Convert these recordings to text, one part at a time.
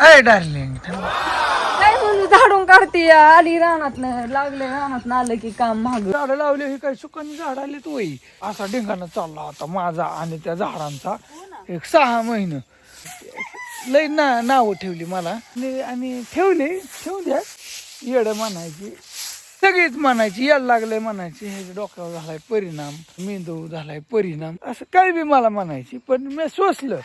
अय डार्लिंग काय म्हणू झाडून काढते आली रानात लागले रानात आलं की काम माग. झाडं लावले हे काही सुकानी झाड आले तो असा ढिंगाणा चालला होता माझा आणि त्या झाडांचा. एक सहा महिने. लय ना नावं ठेवली मला. आणि- आणि ठेवले ठेवू द्या येड म्हणायची. सगळीच म्हणायची येड लागलंय म्हणायची. ह्याच्या डोक्यावर झालाय परिणाम मेंदू झालाय परिणाम. असं काही बी मला म्हणायची पण मी सोसलं.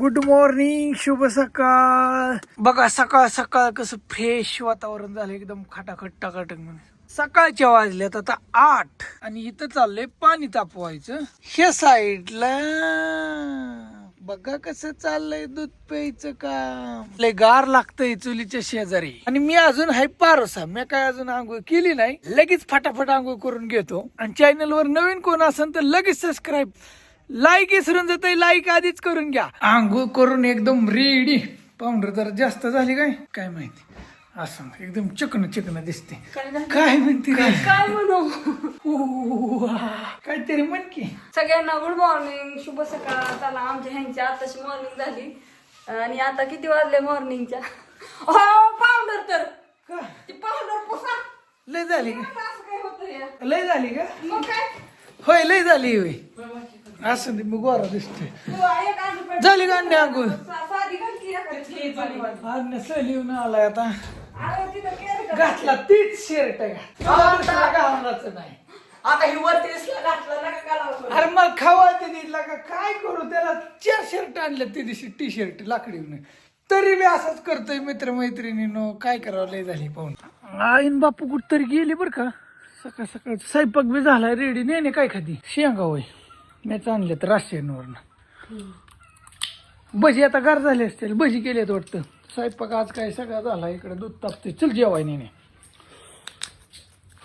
गुड मॉर्निंग शुभ सकाळ. बघा सकाळ सकाळ कसं फ्रेश वातावरण झालं एकदम खटाखट टाकाटक म्हणे. सकाळच्या वाजल्यात आता आठ आणि इथं चाललंय पाणी तापवायचं. ह्या साईडला बघा कसं चाललंय दूध प्यायचं काम. लय गार लागतंय चुलीच्या शेजारी. आणि मी अजून हाय पारोसा. मी काय अजून आंघोळ केली नाही. लगेच फटाफट आंघोळ करून घेतो. आणि चॅनल वर नवीन कोण असेल तर लगेच सबस्क्राईब लाईक विसरून जात लाईक आधीच करून घ्या. आंघोळ करून एकदम रेडी पावडर जरा जास्त झाली काय? काय माहिती. असं एकदम चिकन चिकन दिसते. काय म्हणते काय काय म्हणू. काहीतरी म्हण की. सगळ्यांना गुड मॉर्निंग शुभ सकाळ. चला आमच्या ह्यांची आताची मॉर्निंग झाली. आणि आता किती वाजले मॉर्निंगच्या हो पावडर तर? ती पावडर पुसा. लय झाली का? असं काय होतं या लय झाली का? मग काय? होय लय झाली होय. असं नाही, मी गोरा दिसतोय. तू एक आधी पण- झाली का की एखादी. आज सहली येऊन आलाय आता. का? घातला तीच शर्ट घालणारच नाही. आता ही वरती दिसला घातला नका घालावं. अरे मग खावा ते दिला का काय करू? त्याला चार शर्ट आणले ते दिवशी टी शर्ट लाकडी तरी मी असंच करतोय मित्र मैत्रिणीनो काय करावं लय झाली पाहून. आईन बापू कुठतरी गेली बरं का? सकाळ सकाळ स्वयंपाक बी झालाय रेडी नाही नाही काय खाती? शेंगा होय. मीच आणले तर राशियनवरनं भजी आता गार झाले असतील भजी केलेत वाटतं. स्वयंपाक आज काय सगळा झाला इकडे दूध तापते चल जेवाय नाही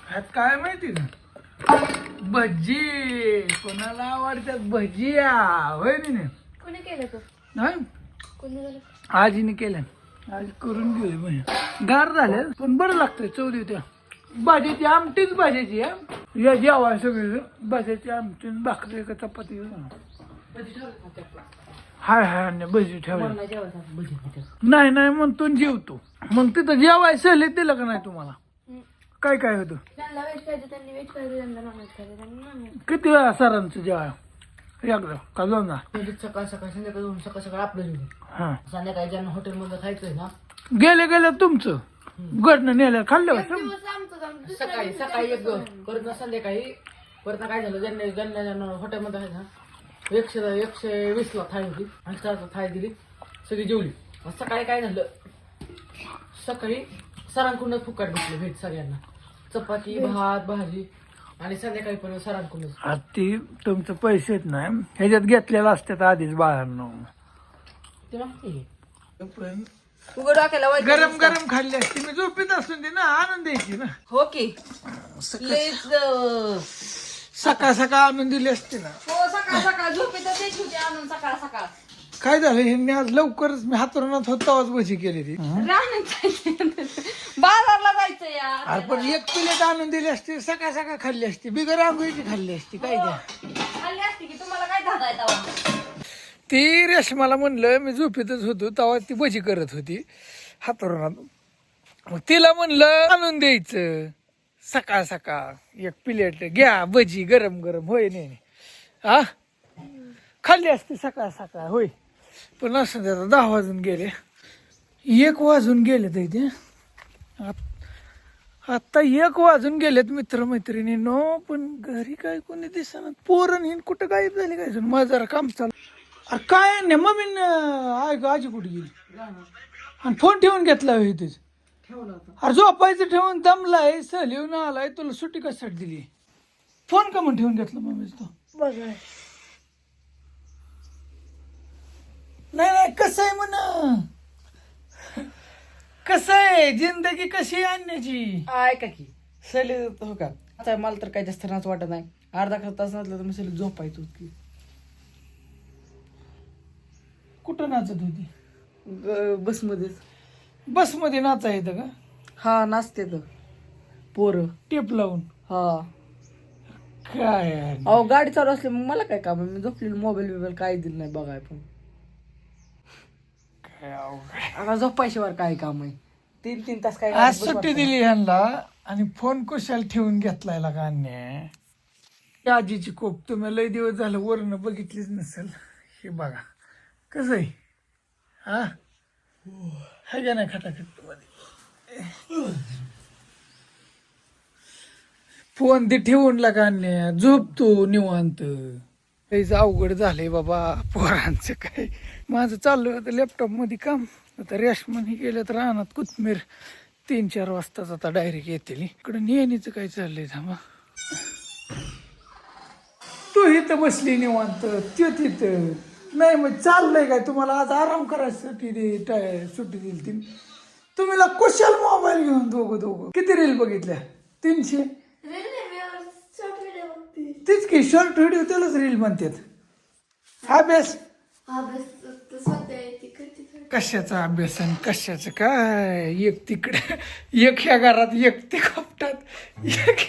ह्यात काय माहिती का भजी. कोणाला आवडतात भजिया? होय नी नाही? कोणी केलं झालं? आजीने केल्या आज करून घेऊ गार झाल्या पण बरं लागतंय चवली त्या. भाजीची आमटीच भाजीची हा? या जेवाय सगळे आमटी आणि भाकरी का चपाती हाय हाय आणि भजी ठेवल्या नाही नाही म्हणतो आणि जेवतो. मग तिथं जेवाय सहले दिलं का नाही तुम्हाला? काय काय होतं? किती वेळा सरांचं जेवाय? एकदा का म्हणजे सकाळ सकाळ संध्याकाळी जाऊन सकाळ सकाळ आपलं हा. संध्याकाळी ज्यांना हॉटेलमध्ये खायचंय ना गेले गेले तुमचं. गडनं नेलं खाल्लं होतं. दिवस आमचं जाऊन सकाळी सकाळी एक परत ना संध्याकाळी. परत काय झालं? ज्यांना ज्यांना ज्यांना हॉटेलमध्ये आहे ना एकशे एकशे वीसला थाळी होती आणि सरांना थाळी दिली. सगळी जेवली. मग सकाळी काय झालं? सकाळी सरांकडूनच फुकट भेटले भेट सगळ्यांना. चपाती भात भाजी आणि संध्याकाळी पण सरांकडूनच. आता ती तुमचं पैसेच नाही ह्याच्यात घेतलेलं असतात आधीच बाळांनो. ते माहिती आहे. पण उघड डोक्याला वाईट गरम गरम खाल्ली असती. मी झोपीत असून दे ना आनंद द्यायची ना. हो की. लईच अं, सकाळ. सकाळ आणून दिली असते ना. हो सकाळ सकाळ. झोपेतच होती आणून सकाळ सकाळ. काय झालं ह्यांनी आज लवकरच मी हातरुणात होत तेव्हाच भजी केली ती. बाजारला जायचं अरे पण एक प्लेट आणून दिली असती सकाळ सकाळ खाल्ली असती. बिगर आंघोळीची खाल्ली असती काय द्या? खाल्ली असती की तुम्हाला काय धागा येतात ती रेशमाला म्हणलं मी झोपेतच होतो तेव्हा ती भजी करत होती. हातरुणात मग तिला म्हणलं आणून द्यायचं. सकाळ सकाळ. एक प्लेट घ्या भजी गरम गरम. होय नाही नाही. हा खाल्ली असती सकाळ सकाळ. होय. पण असं त्याचा दहा वाजून गेले. एक वाजून गेले तर इथे आत्ता एक वाजून गेलेत मित्रमैत्रिणी नो पण घरी काय कोणी दिसणार पोरण हिन कुठं गायब झाली काय? माझं काम चालू. अरे काय आय ग आजी कुठे गेली? आणि फोन ठेवून घेतला होय इथेच. अरे झोपायचं ठेवून दमलाय सहल येऊन आलाय तुला सुट्टी कशासाठी दिली? फोन का म्हणून ठेवून घेतला मम्मीच तो? नाही नाही कसं आहे म्हण? कसं आहे? जिंदगी कशी आहे आणण्याची? ऐका की सहली हो का? आता मला तर काही जास्त नाच वाटत नाही. अर्धा खा तास नसलं तर मी सहलीत झोपायचो की. कुठं नाचत होती? ग- बसमध्येच. बसमध्ये नाचा येतं का? हा नाचते तर पोरं टेप लावून. हा. काय? अहो गाडी चालू असली मग मला काय काम आहे? मी झोपलेली मोबाईल बिबाईल काय दिलं नाही बघाय पण. काय अवघड. आता झोपायशिवाय काय काम आहे? तीन तीन तास काय आज सुट्टी दिली ह्यांना आणि फोन कुशाला ठेवून घेतलाय का अन्य. आजीची कोप तुम्ही लय दिवस झालं वरण बघितलीच नसेल. हे बघा. कसं आहे? हा? हा का नाही खटाखट तुम्हाला. फोन ते ठेवून लागा झोप झोपतो निवांत. काहीच अवघड झालंय बाबा पोरांचं काय. माझं चाललं होतं लॅपटॉपमध्ये काम. आता रॅशमध्ये गेलं तर रानात कोथमीर. तीन चार वाजताच आता डायरेक्ट येतील. इकडं नेहमीच काय चाललंय थांबा. तू इथं बसली निवांत. त्यो तिथं. नाही मग चाललंय काय? तुम्हाला आज आराम करायसाठी दे टाय- सुट्टी दिली ती. तुम्ही ला कुशाल मोबाईल घेऊन दोघं दोघं. किती रील बघितल्या? तीनशे? तीच की शॉर्ट व्हिडिओ त्यालाच रील म्हणतात. अभ्यास? कशाचा अभ्यास आणि कशाचं काय? एक तिकडे एक ह्या घरात एक ते खपटात एक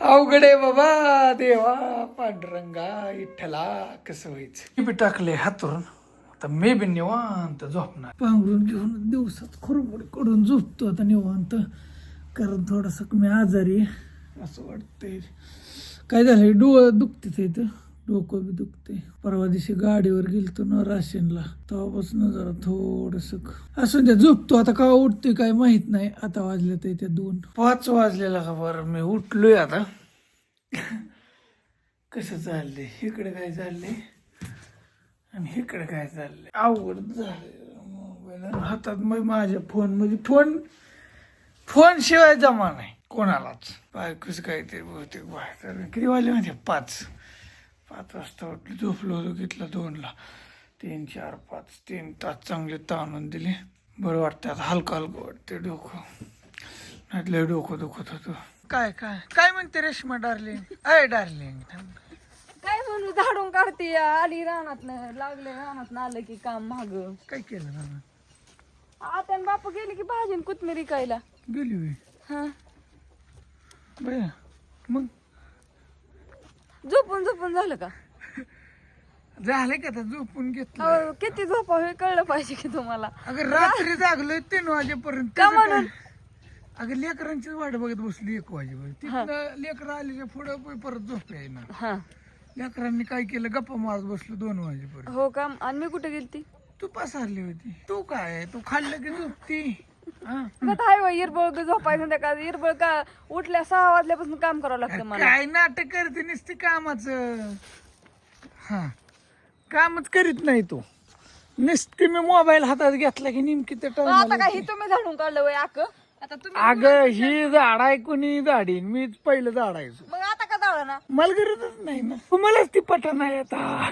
अवघड आहे बाबा देवा पांडुरंगा विठ्ठला कसं व्हायचं? मी बी टाकले हातून आता मी बी निवांत झोपणार. पांघरून घेऊन दिवसात खुरबडकडून झोपतो आता निवांत. कारण थोडासा मी आजारी असं वाटतंय. काय झालंय? डोळं दुखते इथं. डोकं बी दुखते परवा दिवशी गाडीवर गेलतो ना राशीनला. तेव्हापासून जरा थोडस असं द्या झोपतो. आता का उठतोय काय माहीत नाही. आता वाजले तर त्या दोन. पाच वाजलेला का बरं? मी उठलोय आता. कसं चाललंय? इकडे काय चाललंय? आणि इकडे काय चाललंय? अवघड झालं मोबाईल. हातात मग माझ्या फोनमध्ये फोन फोन शिवाय जमा नाही. कोणालाच. बायकोच काहीतरी बहुतेक बाहेर किती वाजले म्हणजे पाच. पाच वाजता उठलो झोपलो होतो घेतला दोनला. तीन चार पाच तीन तास चांगले ताणून दिले. बरं वाटतं आता हलकं हलकं वाटते डोकं. नाहीतलं डोकं दुखत होतं. काय काय काय म्हणते रेश्मा डार्लिंग? अय डार्लिंग. काय म्हणू झाडून काढते. आली रानात लागले रानात आलं की काम माग. काय केलं ना आता आणि बापू गेले की भाजी आणि कोथमिरी कायला गेली होय. हा. बरं. मग? झोपून झोपून झालं का? झालं का आता झोपून घेतलं अहो, किती झोपा हे कळलं पाहिजे की तुम्हाला. अगं रात्री जागलोय तीन वाजेपर्यंत. का त्याचं काय? म्हणून? अगं लेकरांची वाट बघत बसली एक वाजेपर्यंत. तिथनं लेकरं आल्याच्या पुढं पण परत झोप हा. लेकरांनी काय केलं? गप्पा मारत बसलो दोन वाजेपर्यंत. हो का? आणि मी कुठे गेलती? तू पसारली होती. तू काय? तू खाल्लं की झोपती? हाय इरबळ झोपाय संध्याकाळ इरबळ का उठल्या सहा वाजल्यापासून काम करावं लागतं मला. काय नाटक करते नुसती कामाच? हा. कामच करीत नाही तू. नुसती मी मोबाईल हातात घेतला की नेमकी त्या मग आता काय हे तुम्ही झाडून काढलं वय आक? आता तुम्ही अगं ही झाड आहे कोणी झाडीन मी पहिलं झाडायचो मग आता का जाळा ना? मला गरजच नाही ना. तुम्हालाच ती पटा नाही आता.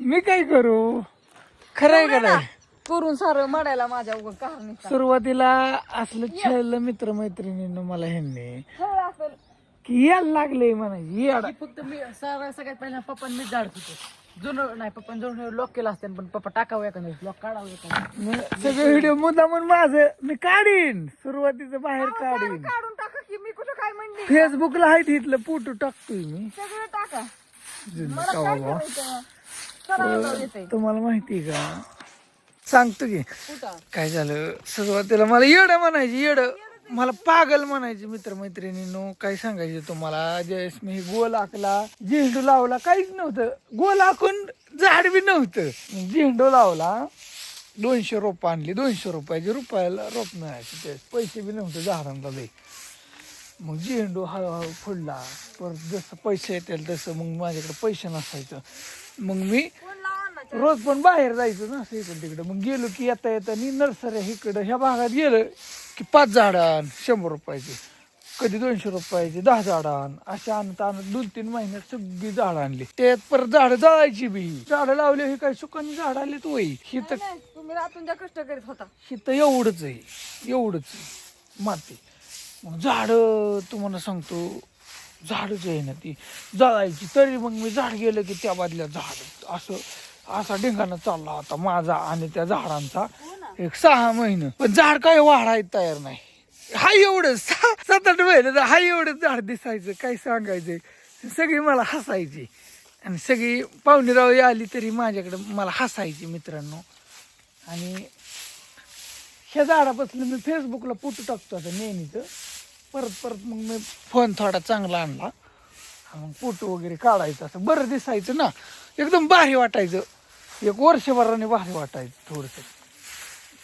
मी काय करू? खरंय का नाही? करून सारं मडायला माझ्या उघड कारण सुरुवातीला असलं छळलं मित्रमैत्रिणीनं मला ह्यांनी. असेल. की यायला लागले येडा. ही फक्त मी सगळ्यात सगळ्यात पहिला पप्पा मी झाड होतो. जुनं नाही पप्पा जुनं लॉक केलं असते पण पप्पा टाकावं एखाद्या लॉक काढावं एखादं मग सगळे व्हिडिओ मुद्दा म्हणून माझं मी काढीन. सुरुवातीचं बाहेर काढीन. काढून टाका की मी कुठं काय म्हणली? फेसबुकला आहे तिथलं फोटो टाकतोय मी. सगळं टाका. जुनं मला कवा काय बा. करायचं? करायला येते. तुम्हाला माहिती का? सांगतो की काय झालं? सुरुवातीला मला येड म्हणायची येड. मला पागल म्हणायचे मित्रमैत्रिणीनो काय सांगायचं तुम्हाला? ज्यावेळेस मी गोल आखला झेंडू लावला काहीच नव्हतं. गोल आखून झाड बी नव्हतं. झेंडू लावला दोनशे रोप आणली. दोनशे रुपयाची रुपयाला रोप मिळायचे त्यावेळेस. पैसे बी नव्हते झाडांना लई. मग झेंडू हळूहळू फुडला परत जसं पैसे येतील तसं मग माझ्याकडे पैसे नसायचं. मग मी रोज पण बाहेर जायचं ना असं इकडं तिकडं. मग गेलो की येता येता नी नर्सऱ्या इकडं ह्या भागात गेलं की पाच झाडं आण शंभर रुपयाची. कधी दोनशे रुपयाची दहा झाडं आण. अशा आणत आणत दोन तीन महिन्यात सगळी झाडं आणली. त्यात परत झाडं जळायची बी. झाडं लावली ही काय सुखानी झाडं आलीत वय. ही तर तुम्ही रातून ज्या कष्ट करीत होता. ही तर एवढंच आहे. एवढंच आहे. माती. मग झाडं तुम्हाला सांगतो. झाडच आहे ना ती. जळायची. तरी मग मी झाड गेलं की त्या बादल्या झाड. असं असा ढिंगाणा चालला होता माझा आणि त्या झाडांचा. एक सहा महिने. पण झाड काय वाढायला तयार नाही. हा एवढं सहा सात आठ महिने हा एवढं झाड दिसायचं काय सांगायचं? सगळी मला हसायची. आणि सगळी पाहुणेराव आली तरी माझ्याकडे मला हसायची मित्रांनो. आणि ह्या झाडापासून मी फेसबुकला फोटो टाकतो आता नेहमीचं. परत परत मग मी फोन थोडा चांगला आणला. मग फोटो वगैरे काढायचं असं. बरं दिसायचं ना. एकदम भारी वाटायचं. एक वर्षभराने भारी वाटायचं थोडंसं.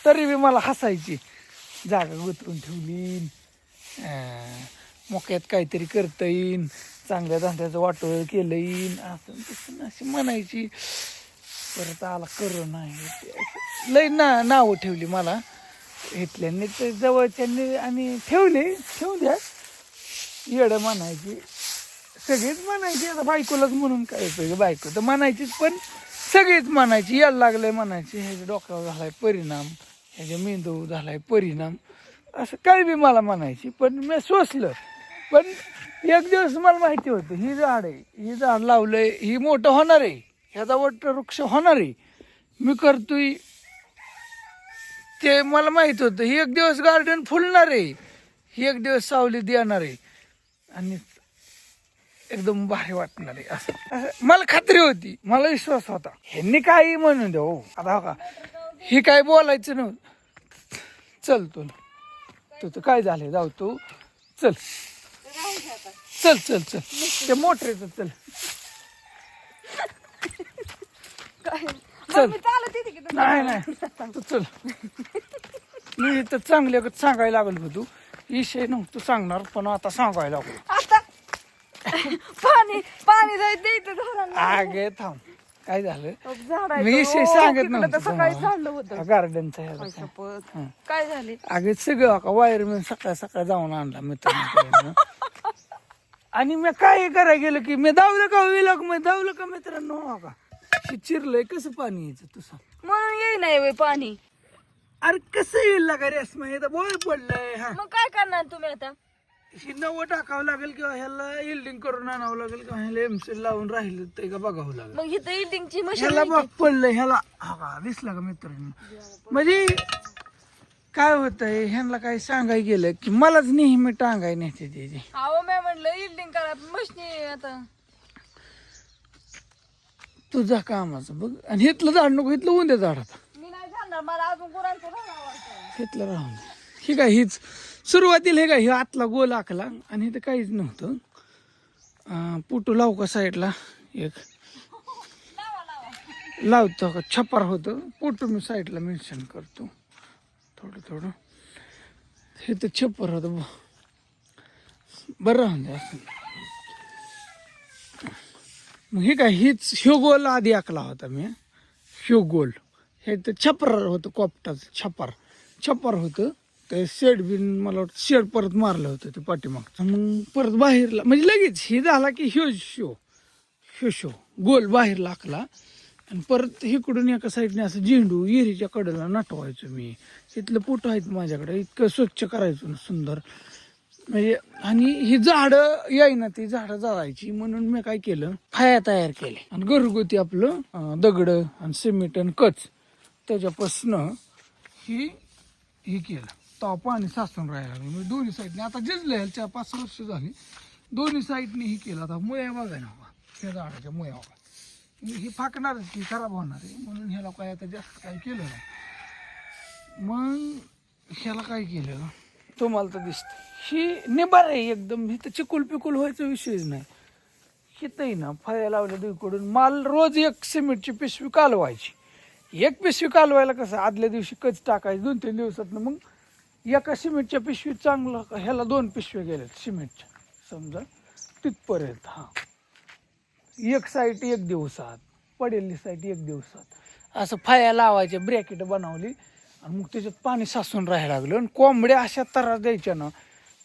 तरी बी मला हसायची. जागा गुंतवून ठेवली मोक्यात काहीतरी करता येईन. चांगल्या धंद्याचं वाटोळ केलं येईन. असं तसं अशी म्हणायची. परत आला कर नाही लय ना नावं ठेवली मला. इथल्यांनी तर जवळच्यांनी आणि ठेवले ठेवू द्या येडं म्हणायची. सगळीच म्हणायची. आता बायकोलाच म्हणून काय उपयोग बायको तर म्हणायचीच पण सगळीच म्हणायची यायला लागलंय म्हणायची ह्याच्या डोक्यावर झालाय परिणाम ह्याच्या मेंदूवर झालाय परिणाम असं काही बी मला म्हणायची पण मी सोसलं. पण एक दिवस मला माहिती होतं ही झाड आहे ही झाड लावलंय ही मोठं होणार आहे ह्याचा वट वृक्ष होणार आहे. मी करतोय. ते मला माहीत होतं ही एक दिवस गार्डन फुलणार आहे ही एक दिवस सावली देणार आहे. आणि एकदम भारी वाटणार. आहे असं. मला खात्री होती. मला विश्वास होता. ह्यांनी काही म्हणून द्या हो. आता का ही काय बोलायचं नव्हतं. चल तू. तू तर काय झालं जाऊ तू. चल. चल चल चल. ते मोटरेचं चल. काय? चल. नाही नाही. तू चल. मी तर चांगले सांगायला लागलो होतो. विषय नव्हतं सांगणार पण आता सांगायला लागलो. पाणी पाणी जायचं द्यायचं झाडांना आगे थांब. काय झालं? झाडायचं. मी विषय ओ, सांगत नव्हतं सकाळी चाललं होतं. गार्डनचा काय ह्याचा शपथ. हं. काय झाले? अगे सगळं का वायरमॅन सकाळ सकाळ जाऊन आणला मित्रांनो आणि मी काय करायला गेलं की मी धावलं का विलक मी धावलं का मित्रांनो? हो का? हे चिरलंय कसं पाणी यायचं तुझं म्हणून येई नाही वय पाणी. अरे कसं येईल लागा रेसमा हे तर बोळ पडलंय हा. मग काय करणार तुम्ही आता? ही नवं टाकावं लागेल किंवा ह्याला इल्डिंग करून आणावं लागेल किंवा ह्याला एमसी लावून राहिलं ते का बघावं लागेल. मग इथं इल्डिंगची मशीन ह्याला बघ पडलं ह्याला हा का दिसला का मित्रांनो? म्हणजे काय होतंय ह्यांना काही सांगाय गेलं की मलाच नेहमी टांगाय नेते त्याची अहो मी म्हणलं इल्डिंग करा मशीन आता. तुझा कामाचं बघ. आणि हिथलं झाड नको हिथलं उंद्या झाड आता मी नाही जाणार मला अजून गुरांचं राहावं हिथलं राहून दे. ही काय हीच सुरुवातीला हे काय हे आतला गोल आखला आणि इथं काहीच नव्हतं. पुटू लावू का साईडला? एक. लावतो का? छपार होतं. पुटू मी साईडला मेन्शन करतो. थोडं थोडं. हे तर छप्पर होतं. बरं राहून असं मग हे काय हीच ह्यो गोल आधी आखला होता मी. ह्यो गोल. हे तर छपर होतं कोपटाचं छपार छपार होतं. ते शेड बिन मला वाटतं शेड परत मारलं होतं ते पाठीमागचं. मग परत बाहेरला म्हणजे लगेच हे झाला की ह्यो शो ह्यो शो. गोल बाहेर लाकला आणि परत इकडून एका साईडने असं झेंडू विहिरीच्या कडेला नटवायचो मी. तिथलं फोटो आहेत माझ्याकडे इतकं स्वच्छ करायचो ना सुंदर. म्हणजे आणि ही झाडं यायना ती झाडं जाळायची म्हणून मी काय केलं फाया तयार केले आणि घरगुती आपलं दगड आणि सिमेंट आणि कच त्याच्यापासनं ही हे केलं. तेव्हा पाणी साचून राहायला लागलं म्हणजे दोन्ही साईडने आता जिजलं ह्याच्या पाच सहा वर्ष झाली. दोन्ही साईडने ही केलं. आता मुया बघा ना बाबा. त्या झाडाच्या मुया बघा. म्हणजे ही फाकणारच की खराब होणार आहे. म्हणून ह्याला काय आता जास्त काय केलं नाही. मग ह्याला काय केलं? तुम्हाला तर दिसतं ही निबार आहे एकदम. ही तर चिकुल पिकुल व्हायचा विषयच नाही. हिथंही ना फळ्या लावल्या दुईकडून. माल रोज एक सिमेंटची पिशवी कालवायची. एक पिशवी कालवायला कसं? आदल्या दिवशी कच टाकायची. दोन तीन दिवसात मग एका सिमेंटच्या पिशवीत चांगलं ह्याला दोन पिशव्या गेल्यात सिमेंटच्या. समजा तिथपर्यंत हां. एक साईट एक दिवसात पडेली साईट एक दिवसात. असं फाया लावायच्या ब्रॅकेट बनवली आणि मग त्याच्यात पाणी साचून राहायला लागलं. आणि कोंबड्या अशा त्रास द्यायच्या ना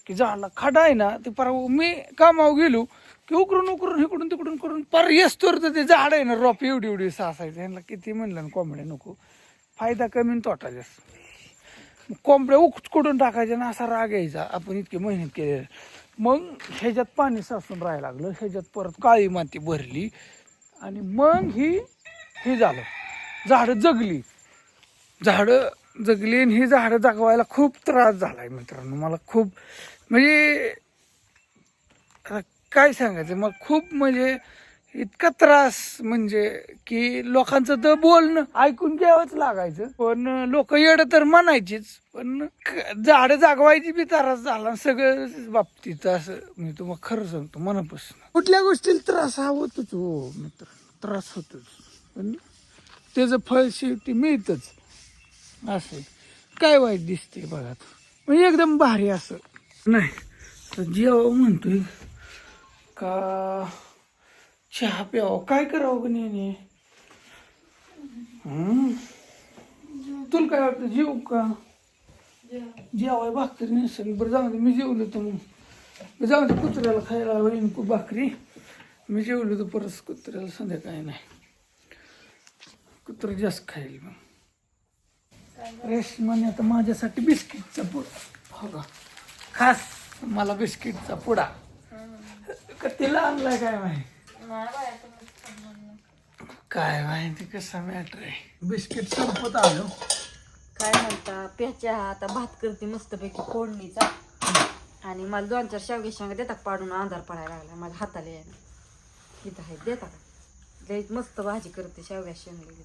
की झाडला खडा आहे ना ते पर मी कामावर गेलो की उकरून उकरून इकडून तिकडून करून पर येस्तोर तर ते झाड आहे ना रोप एवढी एवढी सासायचं ह्यांना किती म्हणलं ना कोंबड्या नको. फायदा कमी आणि तोटा जास्त. मग कोंबड्या उचकडून टाकायच्या ना असा राग यायचा. आपण इतकी मेहनत केली मग ह्याच्यात पाणी साचून राहायला लागलं. ह्याच्यात परत काळी माती भरली. आणि मग ही हे झालं. झाडं जगली. झाडं जगली आणि ही झाडं जगवायला खूप त्रास झालाय मित्रांनो. मला खूप म्हणजे काय सांगायचं? मग खूप म्हणजे इतका त्रास म्हणजे की लोकांचं तर बोलणं ऐकून घ्यावंच लागायचं. पण लोक येड तर म्हणायचीच पण झाड जागवायची बी त्रास झाला सगळं बाबतीत असं मी तुम्हाला खरं सांगतो मनापासून. कुठल्या गोष्टीला त्रास हा होतोच हो मित्र. त्रास होतोच. पण त्याचं फळ शेवटी मिळतच. असं. काय वाईट दिसते बघा म्हणजे एकदम भारी असं. नाही तर जेव्हा म्हणतोय. का चहा प्यावं. काय करावं की नाही तुला काय वाटतं जेव का? जेवाय भाकरी नसेल. बरं जाऊ दे मी जेवलो तर मग. जाऊ दे कुत्र्याला खायला होईन कु भाकरी. मी जेवलो तर परत कुत्र्याला संध्याकाळी नाही. कुत्र जास्त खाईल मग. रेशमाने आता माझ्यासाठी बिस्किटचा पुडा. हो का खास मला बिस्किटचा पुडा. का तिला आणलाय काय माहिती? काय माहिती कसा मॅटर आहे? बिस्किट संपत आलो. काय म्हणता? प्याच्या आता भात करते मस्तपैकी फोडणीचा. आणि मला दोन चार शेवगे शेंगा देता का पाडून अंधार पडायला लागला. माझ्या हाताला यायला. इथं आहे देता का लई मस्त भाजी करते शेवग्या शेंगली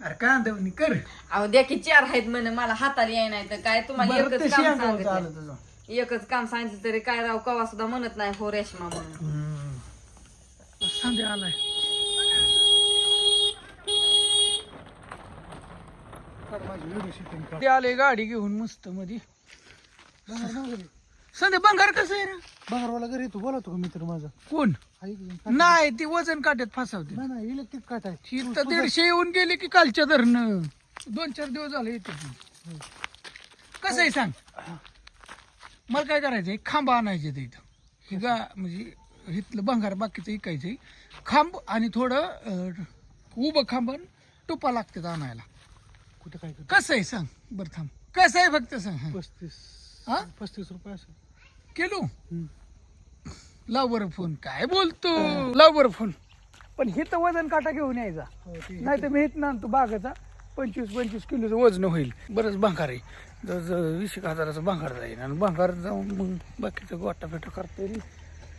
अरे काय देवनी कर. अहो द्या की चार आहेत म्हणे. मला हाताला याय नाही तर काय? तुम्हाला बरं ते एकच काम शेंगा होतं आलं सांगितलं तुझं. एकच काम सांगितलं तरी काय राव कवा सुद्धा म्हणत नाही हो रेशमा म्हणून. संध्या आलाय. ते आले गाडी घेऊन मस्त मध्ये संध्या बंगार कसं आहे रे? बंगारवाला घरी तू बोलवतो का मित्र माझा. कोण? नाही? ती वजन काट्यात फसावते. नाही नाही इलेक्ट्रिक काट आहे. ही तर दीडशे येऊन गेले की कालच्या धरणं. दोन चार दिवस झाले येते ती. कसं आहे सांग? मला काय करायचंय? खांबा आणायचे ते इथं. ही गा म्हणजे इथलं भंगार बाकीचं इकायचंय खांब आणि थोडं उभं खांब टुपा लागतात आणायला. कुठे काय कसं आहे सांग? बरं थांब. कसं आहे फक्त सांग. पस्तीस हा? पस्तीस रुपये असं केलो? लाव बरं फोन. काय बोलतो? लाव बरं फोन. पण हे तर वजन काटा घेऊन यायचा. हो नाही तर मी इथं आणतो बागाचा. पंचवीस पंचवीस किलोचं वजन होईल. बरंच भांगार आहे. जर वीस एक हजाराचं भांगार जाईल आणि भांगार जाऊन मग बाकीचं गोटा फेटा करता येईल.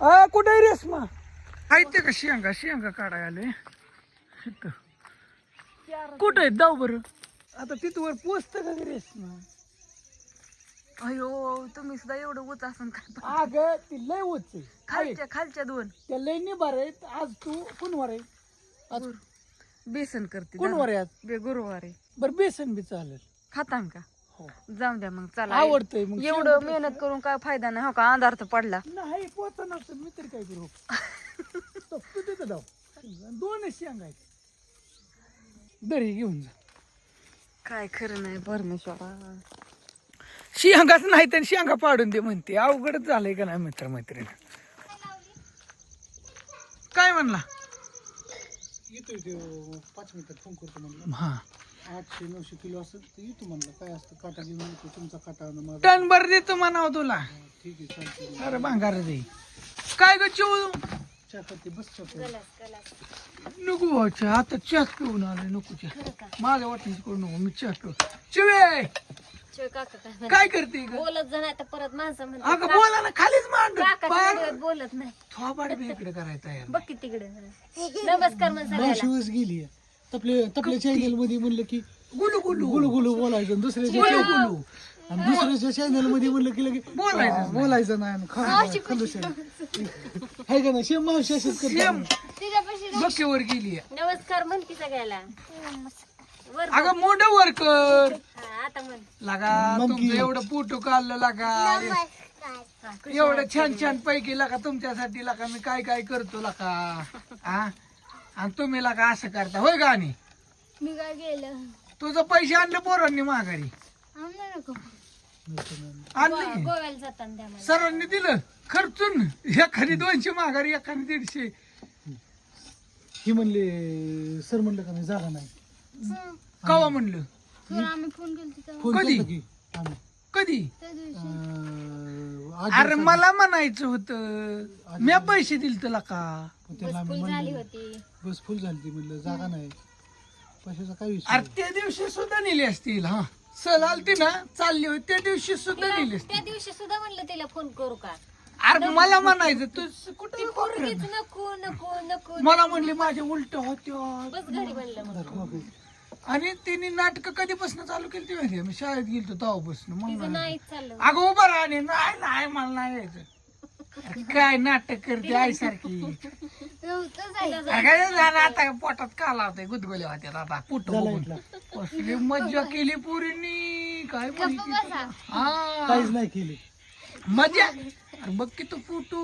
आ कुठे आहे रेसमा आहे ते का? शिंगा शिंगा काढाय आले. कुठं आहे जाऊ बरं. आता तिथवर पोचतं का रेसमा अयो तुम्ही सुद्धा एवढं उच असन काय अगं ती लय उच आहे. खालच्या खालच्या दोन. त्या लय निभार आहेत. आज तू कोणवर आहे? आज बेसन करते कोणवर आहे आज? बे गुरुवारी बरं बेसन बी चालेल. खातान का? हो. जाऊन द्या मग चला. आवडतंय मग एवढं मेहनत करून काय फायदा नाही हो का? अंधार तर पडला. नाही पोचा नसतं मी तरी काय करू? तो तू तिथं जाऊ. दोन शेंगा आहेत. दरी घेऊन जा. काय खरं नाही परमेश्वरा. शेंगाच नाही तर शेंगा पाडून दे म्हणते. अवघडच झालंय का नाही मित्र मैत्रीण काय म्हणला? येतोय ते पाच मिनिटात फोन करतो म्हणलं. हा. आठशे नऊशे किलो असं तर येतो म्हणलं. काय असतं? काटा घेऊन येतो. तुमचा काटा आणि माझा. टन भर देतो म्हणाव तुला. ठीक आहे चालतं अरे भांगार दे. काय ग चिव चहा करते बस चहा करते. नको भाऊ चहा. आता चहा पिऊन आले नको चहा. माझ्या वाटणीच करू नको मी चहा पिऊ चिवे काका काय काय करते ग? बोलत जा नाही तर परत माणसं म्हणतात. अगं बोला ना खालीच मांड. काका बोलत नाही. थोबाड बी इकडे करायचा यार बघ की तिकडे नमस्कार म्हण सगळ्याला. मावशी वेळेस गेली तपले तपल्या चॅनलमध्ये म्हणलं की गुलू गुलू. गुलू गुलू बोलायचं आणि दुसऱ्याच्या गुलू आणि दुसऱ्याच्या चॅनलमध्ये म्हणलं की लगे बोलायचं. बोलायचं नाही आणि खा- खल्लूश आहे हाय का नाही? शेम मावशी अशीच करते गेली नमस्कार म्हण की सगळ्याला. वर अगं मोठं वर कर. हा, आता म्हण. लगा मग तुमचं एवढं फोटो काढलं लगा. एवढं छान छान पैकी लका तुमच्यासाठी लका मी काय काय करतो लका हा आणि तुम्ही लका असं करता होय का आणि मी काय गेलं तुझं पैसे आणले पोरांनी माघारी. नको आणले की? गोव्याला जाताना द्या मला. सर्वांनी दिलं खर्चून. एखादी दोनशे माघारी एखादी दीडशे. ही म्हणले सर म्हणलं का नाही जागा नाही. कवा म्हणलं? तुला आम्ही फोन केला फोन कधी? की आम्ही. कधी? अं, अरे. मला म्हणायचं होतं. मी पैसे दिल तुला का? पण त्याला आम्ही फुल झाली म्हणलं होती. बस फुल झाली ती म्हणलं जागा नाही. पैशाचा काय विषय अरे त्या दिवशी सुद्धा नेली असतील हा. सहल आलती ना चालली होती त्या दिवशी सुद्धा नेली असतील. त्या दिवशी सुद्धा म्हणलं तिला फोन करू का? अरे मला म्हणायचं तू कुठं पोरगीच नको नको नको. मला म्हणली माझ्या उलट होत्या. बस घरी म्हणलं मग. आणि तिने नाटक कधीपासून चालू केली ती माहिती मी शाळेत गेलतो तेव्हापासून तिचं मग नाहीच चाललं अगं उभं राहणे नाही नाही मला नाही यायचं. अरे काय नाटक करते आईसारखी? नव्हतं अरे काय झालं आता पोटात काला होते गुदगुल्या होत्या आता पुट बघून. कसली मज्जा केली पुरीनी काय माहिती बसा. हा. काहीच नाही केली. मजा अरे बघ की तू पुटू.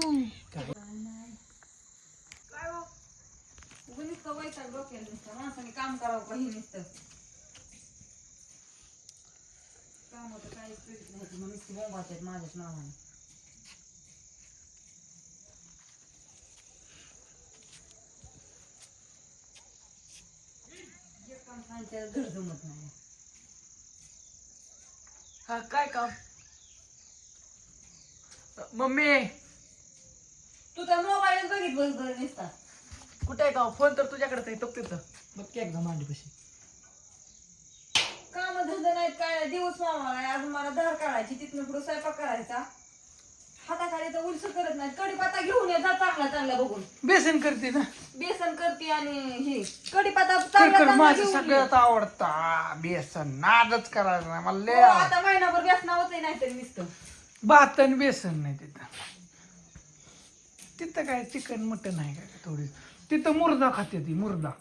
नुसतं वैताग डोक्याला नुसतं माणसाने काम करावं का हे नुसतं. काम होतं काहीच करीत नाही. मग नुसती बोंबात आहेत माझ्याच नावाने. जे काम सांगितलं घर जमत नाही. हा काय काम? मम्मी! तू तर मोबाईल बघित बस बरं नुसता. कुठे आहे का फोन तर तुझ्याकडे आहे तो तिथं. बघ की एकदा मांडीपाशी. काम धंदा नाहीत काय दिवस मामाला आहे. अजून मला धार काढायची तिथनं पुढे स्वयंपाक करायचा. हाताखाली तर उलस करत नाहीत. कडीपाता घेऊन ये जा चांगला चांगला बघून. बेसन करते ना. बेसन करते आणि ही कडीपाता कर चांगला कर चांगला माझं घेऊन ये. सगळ्यात आवडता. बेसन नादच करायचं नाही मला लय हो, आवडतं. आता महिनाभर बेसनावत नाही तरी नुसतं. भात आणि बेसन नाही तिथं. तिथं काय चिकन मटन आहे का थोडी तिथं मुर्दा खाते ती मुर्दा.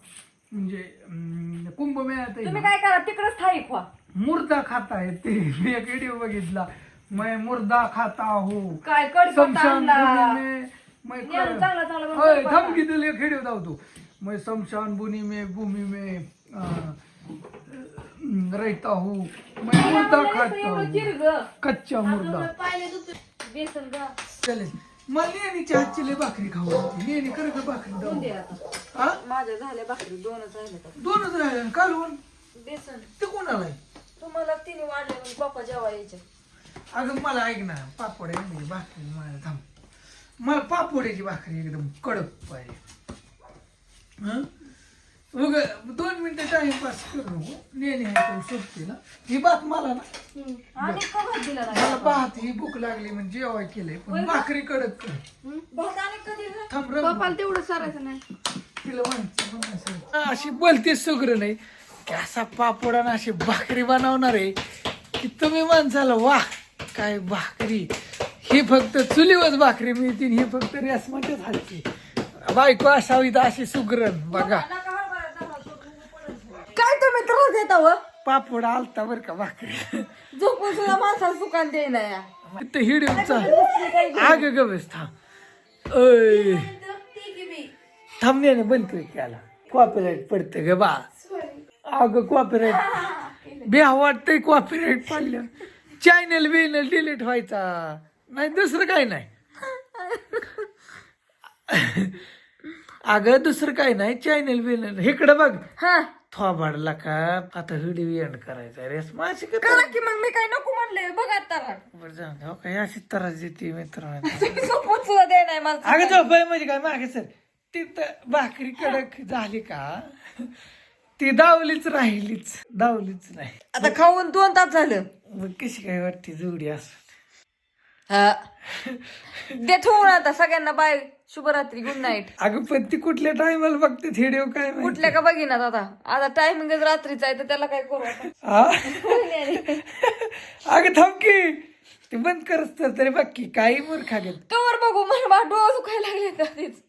म्हणजे अं, कुंभमेळ्यात आहे तुम्ही ना, काय करा तिकडच थाई खवा. मुर्दा खाता है ते. मी एक व्हिडिओ बघितला. मैं मुर्दा खाता हूँ. काय कडीपत्ता शमशान आणला? भूमि में मैं या, चांगला चांगला बनवून होय कडीपत्ता. धमकी दिली एक व्हिडिओ धावतो मैं शमशान भूमि में भूमि में अं, रहता हूँ. मैं मुर्दा खाता हूँ. कच्चा मुर्दा. बेसन ग. चालेल मला नेहमीची हातची लय भाकरी खाऊ होती नेहमी कर का भाकरी दोन दे आता? हा? माझ्या झाल्या भाकरी दोनच राहिल्या दोनच राहिले कालवण बेसन. ते कोणाला आहे? तुम्हाला तिने वाढले मग पप्पा जेव्हा यायचे. अगं मला ऐक ना पापड आहे म्हणजे भाकरी मला थांब. मला पापड्याची भाकरी एकदम कडक पाहिजे. हं? उग दोन मिनिटं टाइमपास करू नको पण सोपते ना ही बात मला ना. आणि दिला मला पाहत ही भूक लागली म्हणजे जेवाय केलंय. पण भाकरी कडक कर. भात आणि कधी ग? थांब रं. तेवढं सारायचं नाही. तिला म्हणायचं. अशी बोलते सगळं नाही. की असा पापड आणि अशी भाकरी बनवणार आहे की तुम्ही माणसाला वाह काय भाकरी. ही फक्त चुलीवर भाकरी मिळते आणि ही फक्त रेसमाच्याच हालते बायको असावी तर अशी सुगरण बघा. काय तुम्ही त्रास देता व पापड आलता बर का भाकरी. झोपून सुद्धा माणसाला सुकान देईना या. आग गबस थांब. अय थांब ने बंद कर त्याला कॉपीराईट पडतं ग बा. अगं कॉपीराईट बिहा वाटतंय कॉपीराईट पडलं. चॅनल बिनल डिलीट व्हायचा. नाही दुसरं काय नाही. अगं दुसरं काय नाही. चॅनल बिनल. इकडं बघ. हा. थोबाडला का आता व्हिडिओ एंड करायचा रेस माझी का करा की मग मी काय नको म्हणले बघा आता बरं जाऊ दे. हो काय अशी त्रास देते झोपून सुद्धा दे नाही मला अगं झोपाय म्हणजे काय? मागे सर तिथं भाकरी कडक झाली का? ती दावलीच राहिलीच. दावलीच नाही. आता खाऊन दोन तास झालं. मग कशी काय वाटते? जोडी असं हा. दे ठेवून आता सगळ्यांना बाय शुभरात्री गुड नाईट अगं पण ती कुठल्या टायमाला बघते व्हिडिओ काय माहिती? कुठल्या का बघिनात आता आता टायमिंगच रात्रीचा आहे तर त्याला काय करू हा? अगं थांब की. ते बंद करत तर तरी बघ की काही मूर्खा घेत कवर बघू मला बा डोळा दुखायला लागले कधीच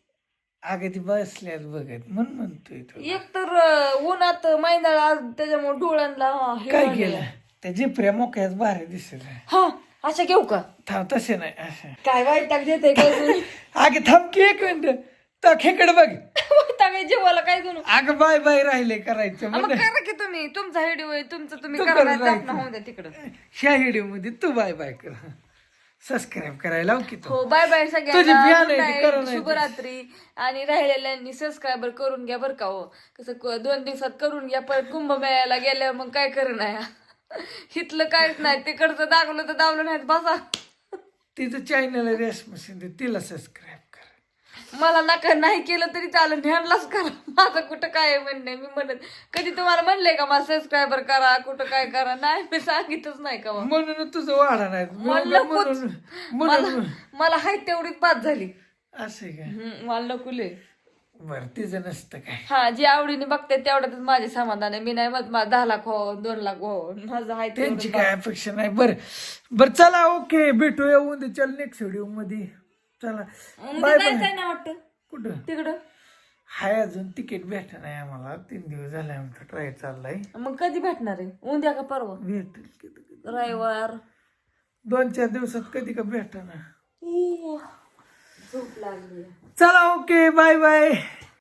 अगं ती बसल्यात बघत म्हणून म्हणतोय तो. एक तर अं, उन्हात मैदाळ आज त्याच्यामुळे डोळ्यांना हे काय झालंय. केलं? त्या जिपऱ्या मोक्याच भारी दिसत हा. अशा घेऊ का? थांब तसे नाही. असं काय वाईट टाक देते काय जुनी अगे थांब की एक मिनिट. तर खेकडे बघ. टाक जेवायला काय जुनू अगं बाय बाय राहिले करायचं मग म्हणजे करा की तुम्ही. तुमचा व्हिडिओ आहे तुमचं तुम्ही तू करा कर होऊन द्या तिकडं. ह्या व्हिडिओमध्ये तू बाय बाय कर. सबस्क्राईब करायला लाव की तू. हो बाय बाय तुझी सगळ्यांना. बियाणं Good आहे ती, night, करा नाही शुभरात्री आणि राहिलेल्यांनी सबस्क्रायबर करून घ्या बरं का हो. कसं क- दोन दिवसात करून घ्या परत कुंभमेळ्याला गेल्यावर मग काय करू नाही हिथलं काहीच नाही तिकडचं दाखवलं तर दावलं नाही बसा. तिचं चॅनल रेस मशीन तिला सबस्क्राईब कर. मला नका नाही केलं तरी चालेल ध्यानलाच करा. माझं कुठं काय आहे म्हणणे मी म्हणत कधी तुम्हाला म्हणलंय का मला सबस्क्रायबर करा कुठं काय करा? नाही मी सांगितच नाही का. म्हणून तुझं वाढा नाही. मला म्हणून नकोच. म्हणून मला मला हाय तेवढीच बाद झाली. असं आहे काय हम्म, मला नकुले. बरं तिचं नसतं काय. हा जे आवडीने बघते तेवढ्यातच माझे समाधान आहे. मी नाही मत मला दहा लाख हो दोन लाख हो माझं आहे तेवढं. त्यांची काय अपेक्षा नाही. बरं. बरं चला ओके. भेटूया उद्या. चल नेक्स्ट व्हिडिओमध्ये. चला. बाय बाय ना वाटतं? कुठं? तिकडं? हाय अजून तिकीट भेटा नाही आम्हाला. तीन दिवस झाले आमचा ट्राय चाललाय. मग कधी भेटणार आहे? उद्या का परवा? भेटेल कधी. रविवार. दोन चार दिवसात कधी का भेटा ना झोप लागली. चला ओके बाय बाय